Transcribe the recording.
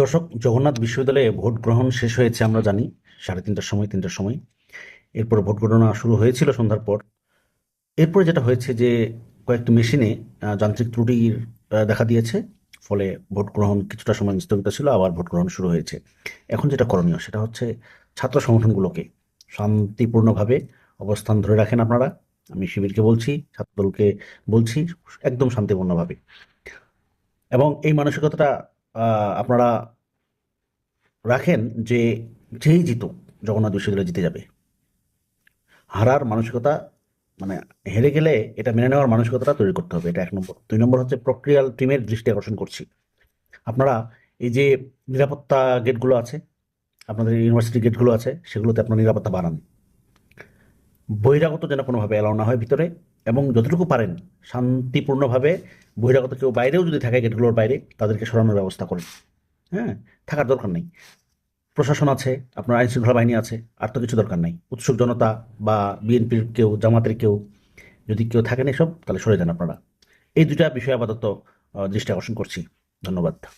দর্শক জগন্নাথ বিশ্ববিদ্যালয়ে ভোট গ্রহণ শেষ হয়েছে আমরা জানি। সাড়ে তিনটার সময় তিনটার সময়। এরপর ভোট গণনা শুরু হয়েছিল সন্ধ্যার পর। এরপরে যেটা হয়েছে যে কয়েকটি মেশিনে যান্ত্রিক ত্রুটির আহ, দেখা দিয়েছে। ফলে ভোট গ্রহণ কিছুটা সময় স্থগিত ছিল আবার ভোট গ্রহণ শুরু হয়েছে। এখন যেটা করণীয় সেটা হচ্ছে ছাত্র সংগঠনগুলোকে শান্তিপূর্ণভাবে অবস্থান ধরে রাখেন আপনারা। আমি শিবিরকে বলছি ছাত্রদলকে বলছি একদম শান্তিপূর্ণভাবে। এবং এই মানসিকতাটা আপনারা রাখেন যে যেই জিত জগন্নাথ বিশ্ববিদ্যালয় জিতে যাবে। হারার মানসিকতা মানে হেরে গেলে এটা মেনে নেওয়ার মানসিকতাটা তৈরি করতে হবে, এটা এক নম্বর। দুই নম্বর হচ্ছে প্রক্রিয়াল টিমের দৃষ্টি আকর্ষণ করছি। আপনারা এই যে নিরাপত্তা গেটগুলো আছে, আপনাদের ইউনিভার্সিটি গেটগুলো আছে, সেগুলোতে আপনার নিরাপত্তা বাড়ান। বহিরাগত যেন কোনোভাবে এলাও না হয় ভিতরে এবং যতটুকু পারেন শান্তিপূর্ণভাবে বহিরাগত কেউ বাইরেও যদি থাকে গেটগুলোর বাইরে, তাদেরকে সরানোর ব্যবস্থা করেন। হ্যাঁ থাকার দরকার নেই। প্রশাসন আছে, আপনার আইন শৃঙ্খলা বাহিনী আছে, আর তো কিছু দরকার নাই। উৎসুক জনতা বা বিএনপির কেউ, জামাতের কেউ, যদি কেউ থাকেন এসব, তাহলে সরে যান আপনারা। এই দুটা বিষয়ে আপাতত দৃষ্টি আকর্ষণ করছি। ধন্যবাদ।